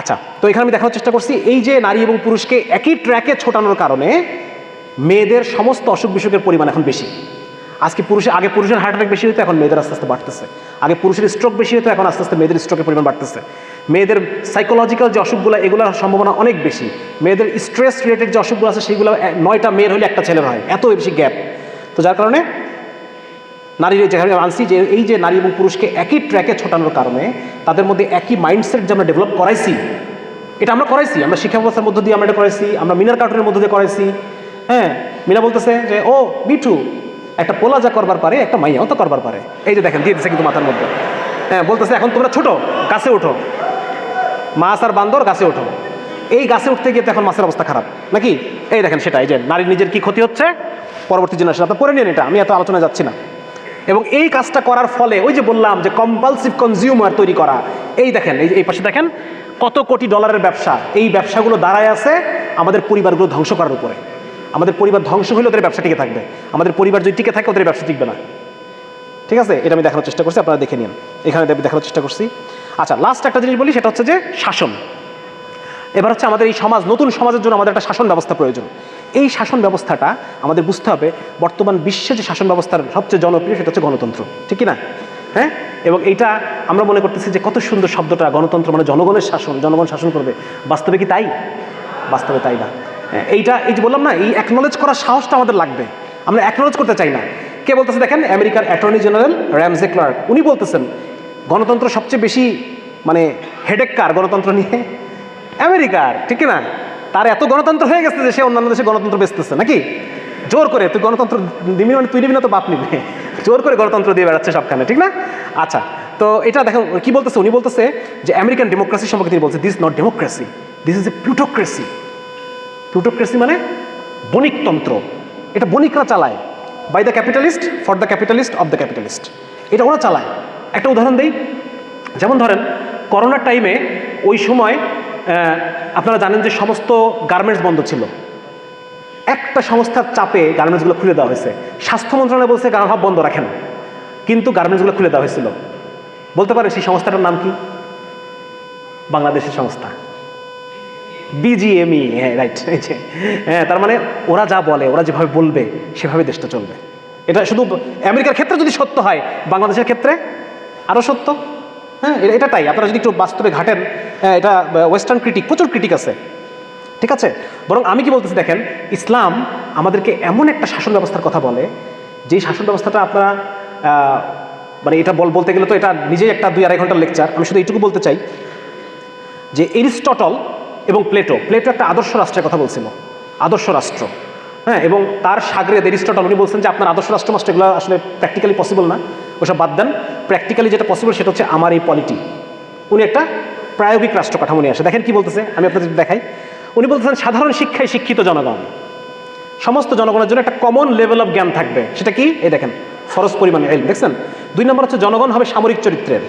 আচ্ছা তো এখানে আমি দেখানোর চেষ্টা করছি, এই যে নারী এবং পুরুষকে একই ট্র্যাকে ছোটানোর কারণে মেয়েদের সমস্ত অসুখ বিসুখের পরিমাণ এখন বেশি। আজকে পুরুষের আগে পুরুষের হার্ট অ্যাটাক বেশি হতো এখন মেয়েদের আস্তে আস্তে বাড়তেছে। আগে পুরুষের স্ট্রোক বেশি হতো এখন আস্তে আস্তে মেয়েদের স্ট্রোকের পরিমাণ বাড়তেছে। মেয়েদের সাইকোলজিক্যাল যে অসুখগুলো, এগুলোর সম্ভাবনা অনেক বেশি। মেয়েদের স্ট্রেস রিলেটেড যে অসুখগুলো আছে, সেগুলো নয়টা মেয়ের হলে একটা ছেলের হয়, এত বেশি গ্যাপ তো যার কারণে নারীর যেখানে আনছি যে এই যে নারী এবং পুরুষকে একই ট্র্যাকে ছোটানোর কারণে তাদের মধ্যে একই মাইন্ডসেট যে আমরা ডেভেলপ করাইছি, এটা আমরা করাইছি, আমরা শিক্ষা ব্যবস্থার মধ্য দিয়ে আমরা এটা করাইছি, আমরা মিনার কার্টুনের মধ্য দিয়ে করাইছি। হ্যাঁ মিনা বলতেছে যে, ও, মিঠু, একটা পোলা যা করবার পারে, একটা মাইয়াও তো করবার পারে। এই যে দেখেন, দিয়ে দিচ্ছে কিন্তু মাথার মধ্যে। হ্যাঁ বলতেছে, এখন তোমরা ছোটো, গাছে ওঠো। মাছ আর বান্দর গাছে ওঠো। এই গাছে উঠতে গিয়ে তো এখন মাছের অবস্থা খারাপ, নাকি? এই দেখেন সেটা, এই যে নারীর নিজের কি ক্ষতি হচ্ছে? পরবর্তী জেনারেশন আপনার পড়ে নিন এটা, আমি এত আলোচনায় যাচ্ছি না। এবং এই কাজটা করার ফলে ওই যে বললাম যে কম্পালসিভ কনজিউমার তৈরি করা, এই দেখেন, এই এই পাশে দেখেন, কত কোটি ডলারের ব্যবসা, এই ব্যবসাগুলো দাঁড়ায় আছে আমাদের পরিবারগুলো ধ্বংস করার উপরে। আমাদের পরিবার ধ্বংস হলে ওদের ব্যবসা টিকে থাকবে। আমাদের পরিবার যদি টিকে থাকে, ওদের ব্যবসা টিকবে না। ঠিক আছে? এটা আমি দেখানোর চেষ্টা করছি, আপনারা দেখে নিন। এখানে দেখানোর চেষ্টা করছি। আচ্ছা লাস্ট একটা জিনিস বলি, সেটা হচ্ছে যে শাসন। এবার হচ্ছে আমাদের এই সমাজ নতুন সমাজের জন্য আমাদের একটা শাসন ব্যবস্থা প্রয়োজন। এই শাসন ব্যবস্থাটা আমাদের বুঝতে হবে বর্তমান বিশ্বে যে শাসন ব্যবস্থার সবচেয়ে জনপ্রিয় সেটা হচ্ছে গণতন্ত্র। ঠিক না হ্যাঁ? এবং এইটা আমরা মনে করতেছি যে কত সুন্দর শব্দটা গণতন্ত্র মানে জনগণের শাসন জনগণ শাসন করবে। বাস্তবে কি তাই? বাস্তবে তাই না। হ্যাঁ, এইটা এই যে বললাম না এই অ্যাকনোলেজ করার সাহসটা আমাদের লাগবে। আমরা অ্যাকনোলেজ করতে চাই না। কে বলতেছে দেখেন? আমেরিকার অ্যাটর্নি জেনারেল র্যামজে ক্লার্ক উনি বলতেছেন গণতন্ত্র সবচেয়ে বেশি মানে হেডেক কার গণতন্ত্র নিয়ে? আমেরিকার, ঠিক না তার এত গণতন্ত্র হয়ে গেছে যে সে অন্যান্য দেশে গণতন্ত্র বেচতেছে, নাকি? জোর করে, তুই গণতন্ত্র দিবি মানে তুই নিবি না তো বাপ নিবে। জোর করে গণতন্ত্র দিয়ে বেড়াচ্ছে সবখানে, ঠিক না? আচ্ছা তো এটা দেখেন কি বলতেছে? উনি বলতেছে যে আমেরিকান ডেমোক্রেসি সম্পর্কে তিনি বলছে this not democracy this is a plutocracy plutocracy মানে বণিকতন্ত্র। এটা বণিকরা চালায় by the capitalist for the capitalist of the capitalist এটা ওরা চালায়। একটা উদাহরণ দিই, যেমন ধরেন করোনার টাইমে ওই সময় আপনারা জানেন যে সমস্ত গার্মেন্টস বন্ধ ছিল। একটা সংস্থার চাপে গার্মেন্টসগুলো খুলে দেওয়া হয়েছে। স্বাস্থ্য মন্ত্রণালয় বলছে গার্মেন্টস বন্ধ রাখেন। কিন্তু গার্মেন্টসগুলো খুলে দেওয়া হয়েছিল। বলতে পারেন সেই সংস্থাটার নাম কি? বাংলাদেশের সংস্থা। বিজিএমই হ্যাঁ রাইট হ্যাঁ তার মানে ওরা যা বলে, ওরা যেভাবে বলবে, সেভাবে দেশটা চলবে। এটা শুধু আমেরিকার ক্ষেত্রে যদি সত্য হয়, বাংলাদেশের ক্ষেত্রে আরও সত্য? হ্যাঁ এটা- তাই। আপনারা যদি একটু বাস্তবে ঘাটেন হ্যাঁ, এটা ওয়েস্টার্ন ক্রিটিক প্রচুর ক্রিটিক আছে। ঠিক আছে? বরং আমি কি বলতেছি দেখেন ইসলাম আমাদেরকে এমন একটা শাসন ব্যবস্থার কথা বলে যেই শাসন ব্যবস্থাটা আপনারা মানে এটা বল বলতে গেলে তো এটা নিজেই একটা দুই আড়াই ঘণ্টার লেকচার আমি শুধু এইটুকু বলতে চাই যে এরিস্টটল এবং প্লেটো প্লেটো একটা আদর্শ রাষ্ট্রের কথা বলছিল। আদর্শ রাষ্ট্র। হ্যাঁ এবং তার সাগরেদ এরিস্টটল উনি বলছেন যে আপনার আদর্শ রাষ্ট্র মাস্টার এগুলো আসলে প্র্যাকটিক্যালি পসিবল না, ওসব বাদ দেন। প্র্যাকটিক্যালি যেটা পসিবল সেটা হচ্ছে আমার এই পলিটি উনি একটা প্রায়োগিক রাষ্ট্র কাঠামো নিয়ে আসে। দেখেন কি বলতেছে, আমি আপনাদের দেখাই। উনি বলতেছেন, সাধারণ শিক্ষায় শিক্ষিত জনগণ। সমস্ত জনগণের জন্য একটা কমন লেভেল অফ জ্ঞান থাকবে। সেটা কি? এই দেখেন, ফরজ পরিমাণে এল দেখছেন? দুই নম্বর হচ্ছে, জনগণ হবে সামরিক চরিত্রের।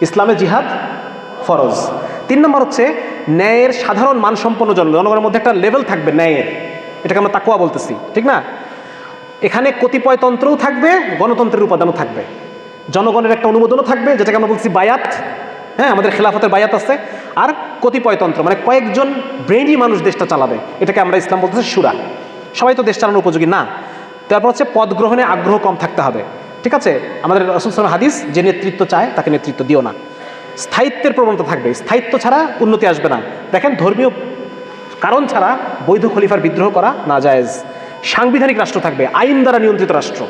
ইসলামে জিহাদ ফরজ। তিন নম্বর হচ্ছে, ন্যায়ের সাধারণ মানসম্পন্ন জন জনগণের মধ্যে একটা লেভেল থাকবে ন্যায়ের। এটাকে আমরা তাকুয়া বলতেছি, ঠিক না? এখানে কতিপয় তন্ত্রও থাকবে, গণতন্ত্রের উপাদানও থাকবে। জনগণের একটা অনুমোদনও থাকবে, যেটাকে আমরা বলছি বায়াত। হ্যাঁ আমাদের খেলাফতের বায়াত আছে। আর কতিপয় তন্ত্র মানে কয়েকজন ব্রেনই মানুষ দেশটা চালাবে। এটাকে আমরা ইসলাম বলতেছি সুরা। সবাই তো দেশ চালানোর উপযোগী, না। তারপর হচ্ছে পদ গ্রহণে আগ্রহ কম থাকতে হবে, ঠিক আছে? আমাদের রসুল হাদিস, যে নেতৃত্ব চায়, তাকে নেতৃত্ব দিও না। স্থায়িত্বের প্রবণতা থাকবে। স্থায়িত্ব ছাড়া উন্নতি আসবে না। দেখেন ধর্মীয় কারণ ছাড়া বৈধ খলিফার বিদ্রোহ করা না জায়েজ সাংবিধানিক রাষ্ট্র থাকবে, আইন দ্বারা নিয়ন্ত্রিত রাষ্ট্র।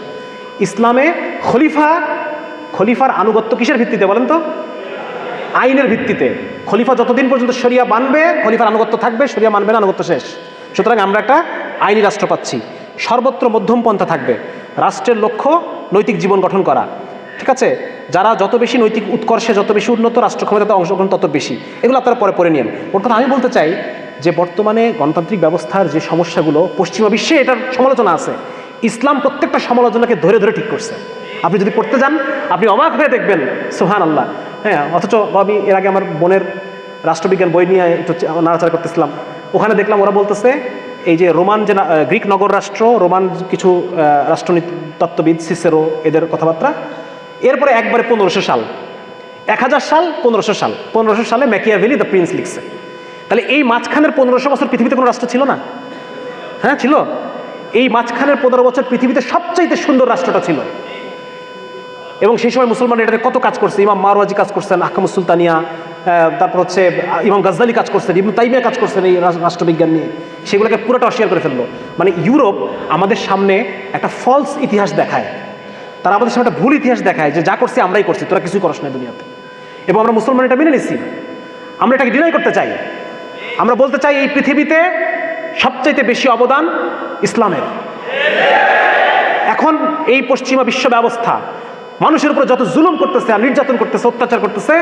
ইসলামে খলিফা, খলিফার আনুগত্য কিসের ভিত্তিতে বলেন তো? আইনের ভিত্তিতে। খলিফা যতদিন পর্যন্ত শরিয়া মানবে, খলিফার আনুগত্য থাকবে, শরিয়া মানবে না, আনুগত্য শেষ। সুতরাং আমরা একটা আইনি রাষ্ট্র পাচ্ছি। সর্বত্র মধ্যম পন্থা থাকবে। রাষ্ট্রের লক্ষ্য নৈতিক জীবন গঠন করা। ঠিক আছে? যারা যত বেশি নৈতিক উৎকর্ষে, যত বেশি উন্নত রাষ্ট্র ক্ষমতাতে অংশগ্রহণ, তত বেশি। এগুলো আপনারা পরে পরে নিন ওর কথা আমি বলতে চাই যে বর্তমানে গণতান্ত্রিক ব্যবস্থার যে সমস্যাগুলো পশ্চিমা বিশ্বে এটার সমালোচনা আছে। ইসলাম প্রত্যেকটা সমালোচনাকে ধরে ধরে ঠিক করছে। আপনি যদি পড়তে যান, আপনি অবাক হয়ে দেখবেন সোহান আল্লাহ হ্যাঁ অথচ আমি এর আগে আমার বোনের রাষ্ট্রবিজ্ঞান বই নিয়ে একটু নাড়াচাড়া করতেছিলাম। ওখানে দেখলাম ওরা বলতেছে, এই যে রোমান যে গ্রিক নগর রাষ্ট্র, রোমান কিছু রাষ্ট্রনীতি তত্ত্ববিদ, সিসেরো, এদের কথাবার্তা। এরপরে একবারে পনেরোশো সাল। এক হাজার সাল, পনেরোশো সাল। পনেরোশো সালে ম্যাকিয়া ম্যাকিয়াভেলি দ্য প্রিন্স লিখছে। তাহলে এই মাঝখানের পনেরোশো বছর পৃথিবীতে কোনো রাষ্ট্র ছিল না? হ্যাঁ ছিল? এই মাঝখানের পনেরো বছর পৃথিবীতে সবচাইতে সুন্দর রাষ্ট্রটা ছিল। এবং সেই সময় মুসলমান এটাতে কত কাজ করছে? ইমাম মারওয়াজি কাজ করছেন আহকামুস সুলতানিয়া তারপর হচ্ছে ইমাম গাজদালি কাজ করছেন, ইবনু তাইমিয়া কাজ করছেন এই রাষ্ট্রবিজ্ঞান নিয়ে। সেগুলোকে পুরোটা অস্বীকার করে ফেলল। মানে ইউরোপ আমাদের সামনে একটা ফলস ইতিহাস দেখায়। তারা আমাদের সামনে একটা ভুল ইতিহাস দেখায় যে যা করছি আমরাই করছি, তোরা কিছুই করস না দুনিয়াতে। এবং আমরা মুসলমান এটা মেনে নিচ্ছি। আমরা এটাকে ডিনাই করতে চাই। আমরা বলতে চাই এই পৃথিবীতে সবচাইতে বেশি অবদান ইসলামের। এখন এই পশ্চিমা বিশ্ব ব্যবস্থা, মানুষের উপর যত জুলুম করতেছে আর নির্যাতন করতেছে, অত্যাচার করতেছে,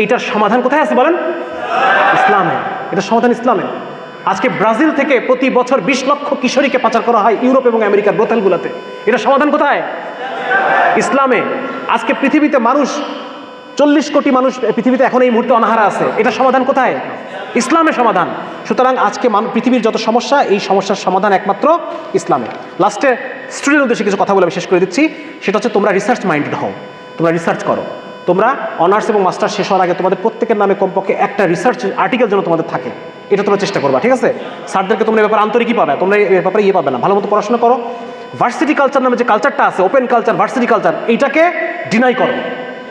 এইটার সমাধান কোথায় আছে বলেন? ইসলামে। এটা সমাধান ইসলামে। আজকে ব্রাজিল থেকে প্রতি বছর বিশ লক্ষ কিশোরীকে পাচার করা হয় ইউরোপ এবং আমেরিকার বোতলগুলোতে এটা সমাধান কোথায়? ইসলামে। আজকে পৃথিবীতে মানুষ চল্লিশ কোটি মানুষ, পৃথিবীতে এখন এই মুহূর্তে অনাহারা আছে। এটা সমাধান কোথায়? ইসলামে সমাধান। সুতরাং আজকে পৃথিবীর যত সমস্যা, এই সমস্যার সমাধান একমাত্র ইসলামে লাস্টে স্টুডেন্ট উদ্দেশ্যে কিছু কথা বলে আমি শেষ করে দিচ্ছি। সেটা হচ্ছে তোমরা রিসার্চ মাইন্ডেড হও। তোমরা রিসার্চ করো। তোমরা অনার্স এবং মাস্টার্স শেষ হওয়ার আগে তোমাদের প্রত্যেকের নামে কমপক্ষে একটা রিসার্চ আর্টিকেল যেন তোমাদের থাকে। এটা তোমরা চেষ্টা করবা, ঠিক আছে? স্যারদেরকে তোমরা ব্যাপারে আন্তরিকই পাবে, তোমরা এ ব্যাপারে ইয়ে পাবে না। ভালো মতো পড়াশোনা করো। ভার্সিটি কালচার নামে যে কালচারটা আছে ওপেন কালচার ভার্সিটি কালচার এইটাকে ডিনাই করো।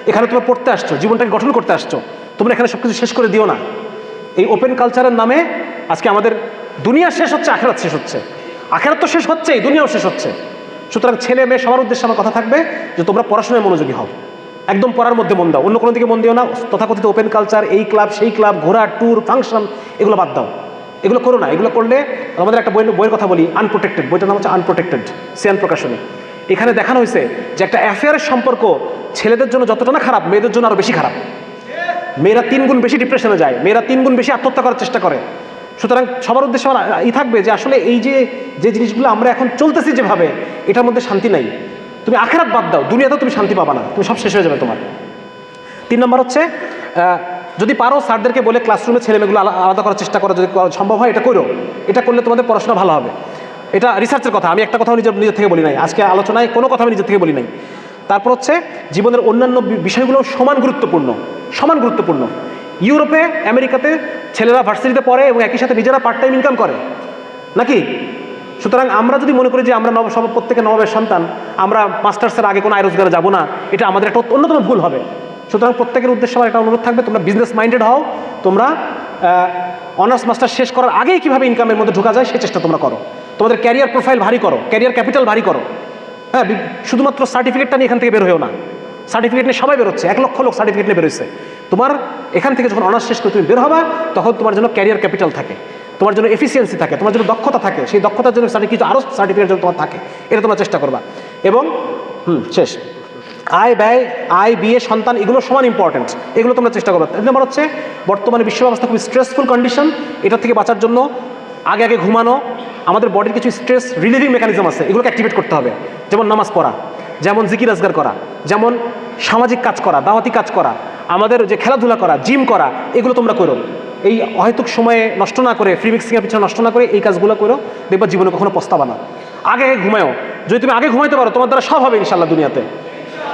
এখানে তোমরা পড়তে আসছো, জীবনটাকে গঠন করতে আসছো। তোমরা এখানে সব কিছু শেষ করে দিও না। এই ওপেন কালচারের নামে আজকে আমাদের দুনিয়া শেষ হচ্ছে, আখেরাত শেষ হচ্ছে। আখেরাত তো শেষ হচ্ছেই, দুনিয়াও শেষ হচ্ছে। সুতরাং ছেলে মেয়ে সবার উদ্দেশ্যে আমার কথা থাকবে যে তোমরা পড়াশোনায় মনোযোগী হও। একদম পড়ার মধ্যে মন দাও। অন্য কোনো দিকে মন দিও না। তথাকথিত ওপেন কালচার, এই ক্লাব, সেই ক্লাব, ঘোরা, ট্যুর, ফাংশন, এগুলো বাদ দাও। এগুলো করো না। এগুলো করলে আমাদের একটা বই বইয়ের কথা বলি আনপ্রোটেক্টেড বইটার নাম হচ্ছে আনপ্রোটেক্টেড সিয়ান প্রকাশনী। এখানে দেখানো হয়েছে যে একটা অ্যাফেয়ারের সম্পর্ক ছেলেদের জন্য যতটা না খারাপ, মেয়েদের জন্য আরও বেশি খারাপ। মেয়েরা তিন গুণ বেশি ডিপ্রেশনে যায়, মেয়েরা তিন গুণ বেশি আত্মহত্যা করার চেষ্টা করে। সুতরাং সবার উদ্দেশ্যে আমার ই থাকবে যে আসলে এই যে যে জিনিসগুলো আমরা এখন চলতেছি যেভাবে, এটার মধ্যে শান্তি নাই। তুমি আখেরাত বাদ দাও, দুনিয়াতেও তুমি শান্তি পাবা না, তুমি সব শেষ হয়ে যাবে তোমার। তিন নম্বর হচ্ছে যদি পারো স্যারদেরকে বলে ক্লাসরুমে ছেলেমেয়েগুলো আলা- আলাদা করার চেষ্টা করো, যদি সম্ভব হয় এটা করো। এটা করলে তোমাদের পড়াশোনা ভালো হবে। এটা রিসার্চের কথা, আমি একটা কথাও নিজের নিজের থেকে বলি নাই। আজকে আলোচনায় কোনো কথা আমি নিজের থেকে বলি নাই। তারপর হচ্ছে জীবনের অন্যান্য বিষয়গুলো সমান গুরুত্বপূর্ণ সমান গুরুত্বপূর্ণ। ইউরোপে, আমেরিকাতে ছেলেরা ভার্সিটিতে পড়ে এবং একই সাথে নিজেরা পার্ট টাইম ইনকাম করে। নাকি? সুতরাং আমরা যদি মনে করি যে আমরা নব প্রত্যেকে নবাবের সন্তান, আমরা মাস্টার্সের আগে কোনো আয় রোজগারে যাব না, এটা আমাদের একটা অন্যতম ভুল হবে। সুতরাং প্রত্যেকের উদ্দেশ্যে আমার একটা অনুরোধ থাকবে, তোমরা বিজনেস মাইন্ডেড হও, তোমরা অনার্স মাস্টার শেষ করার আগেই কীভাবে ইনকামের মধ্যে ঢোকা যায় সে চেষ্টা তোমরা করো। তোমাদের ক্যারিয়ার প্রোফাইল ভারী করো ক্যারিয়ার ক্যাপিটাল ভারী করো। হ্যাঁ শুধুমাত্র সার্টিফিকেটটা নিয়ে এখান থেকে বের হয়েও না। সার্টিফিকেট নিয়ে সবাই বেরোচ্ছে। এক লক্ষ লোক সার্টিফিকেট নিয়ে বেরোচ্ছে তোমার এখান থেকে যখন অনার্স শেষ করে তুমি বের হবা, তখন তোমার জন্য ক্যারিয়ার ক্যাপিটাল থাকে। তোমার জন্য এফিসিয়েন্সি থাকে। তোমার জন্য দক্ষতা থাকে। সেই দক্ষতার জন্য কিছু আরও সার্টিফিকেট জন্য তোমার থাকে। এটা তোমরা চেষ্টা করবা। এবং, হুম, শেষ। আয় ব্যয়, আয়, বিয়ে, সন্তান, এগুলো সমান ইম্পর্টেন্ট এগুলো তোমরা চেষ্টা করবে। তিন নম্বর হচ্ছে, বর্তমানে বিশ্ব ব্যবস্থা খুব স্ট্রেসফুল কন্ডিশন এটা থেকে বাঁচার জন্য আগে আগে ঘুমানো আমাদের বডির কিছু স্ট্রেস রিলিভিং মেকানিজম আছে, এগুলোকে অ্যাক্টিভেট করতে হবে। যেমন নামাজ পড়া, যেমন জিকির আজগার করা, যেমন সামাজিক কাজ করা, দাওয়াতি কাজ করা, আমাদের যে খেলাধুলা করা জিম করা, এগুলো তোমরা করো। এই অহেতুক সময়ে নষ্ট না করে ফ্রি মিক্সিংয়ের পিছনে নষ্ট না করে এই কাজগুলো করো, দেখবা জীবনে কখনো পস্তাবা না। আগে ঘুমায়ও, যদি তুমি আগে ঘুমাইতে পারো, তোমার দ্বারা সব হবে ইনশাল্লাহ দুনিয়াতে।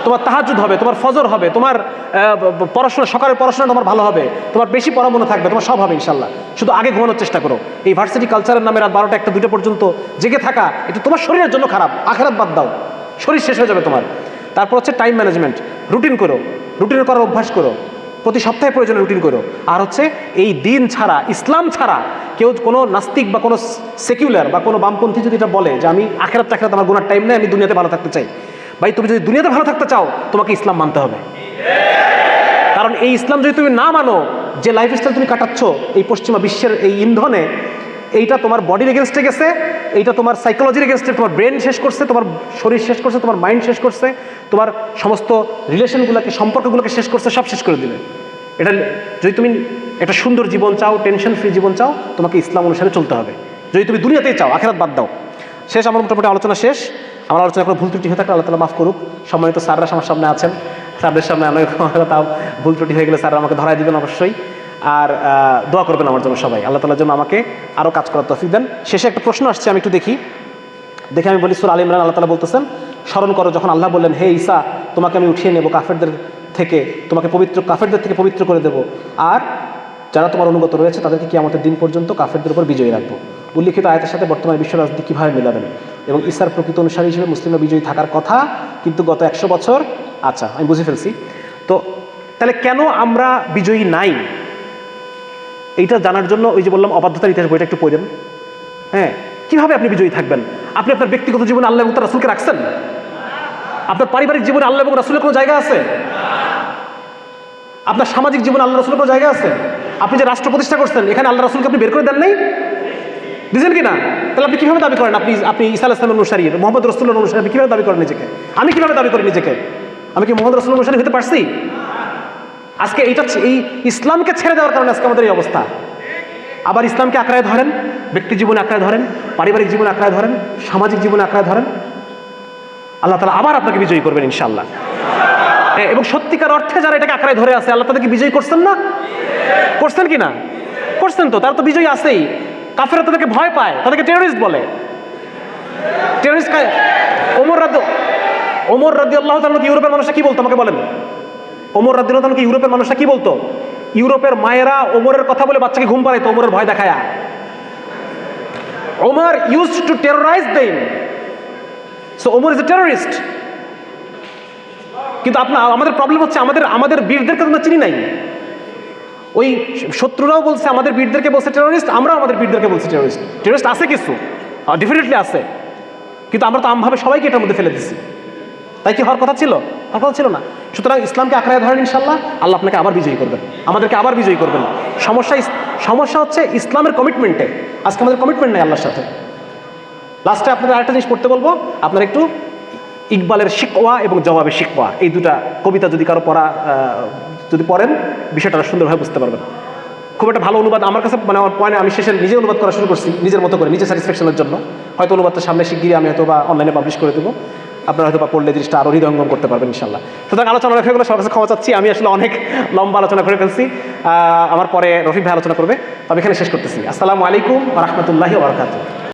তোমার তাহাজুদ হবে, তোমার ফজর হবে, তোমার পড়াশোনা সকালের পড়াশোনা তোমার ভালো হবে, তোমার বেশি পড়া মনে থাকবে, তোমার সব হবে ইনশাল্লাহ শুধু আগে ঘুমানোর চেষ্টা করো। এই ভার্সিটি কালচারের নামে রাত বারোটা একটা দুটো পর্যন্ত জেগে থাকা, এটা তোমার শরীরের জন্য খারাপ, আখেরাত বাদ দাও। শরীর শেষ হয়ে যাবে তোমার। তারপর হচ্ছে টাইম ম্যানেজমেন্ট রুটিন করো রুটিন করার অভ্যাস করো, প্রতি সপ্তাহে প্রয়োজনে রুটিন করো। আর হচ্ছে এই দিন ছাড়া, ইসলাম ছাড়া কেউ কোনো নাস্তিক বা কোনো সেকুলার বা কোনো বামপন্থী যদি এটা বলে যে আমি আখেরাত আখেরাত আমার গুনার টাইম নেই, আমি দুনিয়াতে ভালো থাকতে চাই ভাই, তুমি যদি দুনিয়াতে ভালো থাকতে চাও, তোমাকে ইসলাম মানতে হবে। কারণ এই ইসলাম যদি তুমি না মানো, যে লাইফস্টাইল তুমি কাটাচ্ছ, এই পশ্চিমা বিশ্বের এই ইন্ধনে, এইটা তোমার বডির এগেনস্টে গেছে, এইটা তোমার সাইকোলজির এগেনস্টে তোমার ব্রেন শেষ করছে, তোমার শরীর শেষ করছে, তোমার মাইন্ড শেষ করছে, তোমার সমস্ত রিলেশনগুলোকে সম্পর্কগুলোকে শেষ করছে, সব শেষ করে দিবে এটা যদি তুমি একটা সুন্দর জীবন চাও টেনশন ফ্রি জীবন চাও, তোমাকে ইসলাম অনুসারে চলতে হবে। যদি তুমি দুনিয়াতেই চাও, আখেরাত বাদ দাও। শেষ, আমার মোটামুটি আলোচনা শেষ। আমার আলোচনা কোনো ভুল ত্রুটি হয়ে থাকলে আল্লাহ তালা মাফ করুক। সম্মানিত স্যাররা আমার সামনে আছেন। স্যারদের সামনে অনেক তাও ভুল ত্রুটি হয়ে গেলে স্যাররা আমাকে ধরাই দিবেন অবশ্যই। আর দোয়া করবেন আমার জন্য সবাই। আল্লাহ তালার জন্য আমাকে আরও কাজ করার তফিক দেন। শেষে একটা প্রশ্ন আসছে, আমি একটু দেখি। দেখে আমি বলি, সুর আলী ইমরান, আল্লাহ তালা বলতেছেন, স্মরণ করো যখন আল্লাহ বললেন, হে ঈসা, তোমাকে আমি উঠিয়ে নেব কাফেরদের থেকে, তোমাকে পবিত্র, কাফেরদের থেকে পবিত্র করে দেব। আর যারা তোমার অনুগত রয়েছে, তাদেরকে কি আমাদের দিন পর্যন্ত কাফেরদের উপর বিজয়ী রাখব। উল্লিখিত আয়তের সাথে বর্তমানে বিশ্ব রাজনীতি কীভাবে মেলাবেন? এবং ইসার প্রকৃত অনুসারী হিসেবে মুসলিমরা বিজয়ী থাকার কথা কিন্তু গত একশো বছর আচ্ছা আমি বুঝে ফেলছি। তো তাহলে কেন আমরা বিজয়ী নাই? এইটা জানার জন্য ওই যে বললাম অবাধ্যতার ইতিহাস বইটা একটু পড়েন হ্যাঁ কীভাবে আপনি বিজয়ী থাকবেন? আপনি আপনার ব্যক্তিগত জীবনে আল্লাহ এবং তার রাসুলকে রাখছেন? আপনার পারিবারিক জীবনে আল্লাহ এবং রাসুলের কোনো জায়গা আছে? আপনার সামাজিক জীবনে আল্লাহ রসুলের কোনো জায়গা আছে? আপনি যে রাষ্ট্র প্রতিষ্ঠা করছেন, এখানে আল্লাহ রসুলকে আপনি বের করে দেন নাই? বুঝলেন কি না তাহলে আপনি কীভাবে দাবি করেন? আপনি আপনি ইসা ইসলামের অনুসারী, মোহাম্মদ রসুল্লার অনুসারী, আপনি কীভাবে দাবি করেন নিজেকে? আমি কীভাবে দাবি করি নিজেকে? আমি কি মোহাম্মদ রসুল্লার অনুসারী হতে পারছি? আজকে এইটা এই ইসলামকে ছেড়ে দেওয়ার কারণে আজকে আমাদের এই অবস্থা। আবার ইসলামকে আঁকড়ায় ধরেন, ব্যক্তি জীবনে আঁকড়ায় ধরেন, পারিবারিক জীবনে আঁকড়ায় ধরেন, সামাজিক জীবনে আঁকড়ায় ধরেন। আল্লাহ তালা আবার আপনাকে বিজয়ী করবেন ইনশাল্লাহ এবং সত্যিকার অর্থে যারা এটাকে আঁকড়ায় ধরে আছে, আল্লাহ তাদেরকে বিজয়ী করছেন না? করছেন কি না? করছেন তো, তারা তো বিজয়ী আছেই। কাফেরা তাদেরকে ভয় পায়, তাদেরকে টেরোরিস্ট বলে। টেরোরিস্ট ওমর রাদ্দ ওমর রাদ্দি আল্লাহ তালকে ইউরোপের মানুষরা কি বলতো? আমাকে বলেন। ওমর রাদ্দি আল্লাহ তালকে ইউরোপের মানুষরা কি বলতো? ইউরোপের মায়েরা ওমরের কথা বলে বাচ্চাকে ঘুম পাড়াইতো, ওমরের ভয় দেখায়া। Omar use to terrorize them so Omar is a terrorist কিন্তু আপনার আমাদের প্রবলেম হচ্ছে আমাদের আমাদের বীরদেরকে আমরা চিনি নাই। ওই শত্রুরাও বলছে, আমাদের বীরদেরকে বলছে টেরোরিস্ট আমরাও আমাদের বীরদেরকে বলছি টেরোরিস্ট টেরোরিস্ট আছে কিছু ডেফিনেটলি আছে। কিন্তু আমরা তো আমভাবে সবাইকে এটার মধ্যে ফেলে দিচ্ছি তাই কি হওয়ার কথা ছিল? হওয়ার কথা ছিল না। সুতরাং ইসলামকে আঁকড়ায় ধরেন ইনশাল্লাহ, আল্লাহ আপনাকে আবার বিজয়ী করবেন। আমাদেরকে আবার বিজয়ী করবেন। সমস্যা সমস্যা হচ্ছে ইসলামের কমিটমেন্টে আজকে আমাদের কমিটমেন্ট নেই আল্লাহর সাথে। লাস্টে আপনাদের আরেকটা জিনিস পড়তে বলব। আপনারা একটু ইকবালের শিকওয়া এবং জবাবের শিকওয়া। এই দুটা কবিতা যদি কারও পড়া যদি পড়েন, বিষয়টা সুন্দরভাবে বুঝতে পারবেন। খুব একটা ভালো অনুবাদ আমার কাছে মানে আমার পয়েন্ট আমি শেষে নিজে অনুবাদ করা শুরু করছি, নিজের মতো করে, নিজের স্যাটিসফ্যাকশনের জন্য। হয়তো অনুবাদটা সামনে শিগগিরই আমি হয়তো বা অনলাইনে পাবলিশ করে দেবো। আপনারা হয়তো বা পড়লে জিনিসটা আরও হৃদয়ঙ্গম করতে পারবেন ইনশাল্লাহ সুতরাং আলোচনা রেখে গেলে সবার কাছে ক্ষমা চাচ্ছি। আমি আসলে অনেক লম্বা আলোচনা করে ফেলছি। আমার পরে রফিক ভাই আলোচনা করবে। তবে এখানে শেষ করতেছি। আসসালামু আলাইকুম রহমতুল্লাহি ওবরাকাতুহ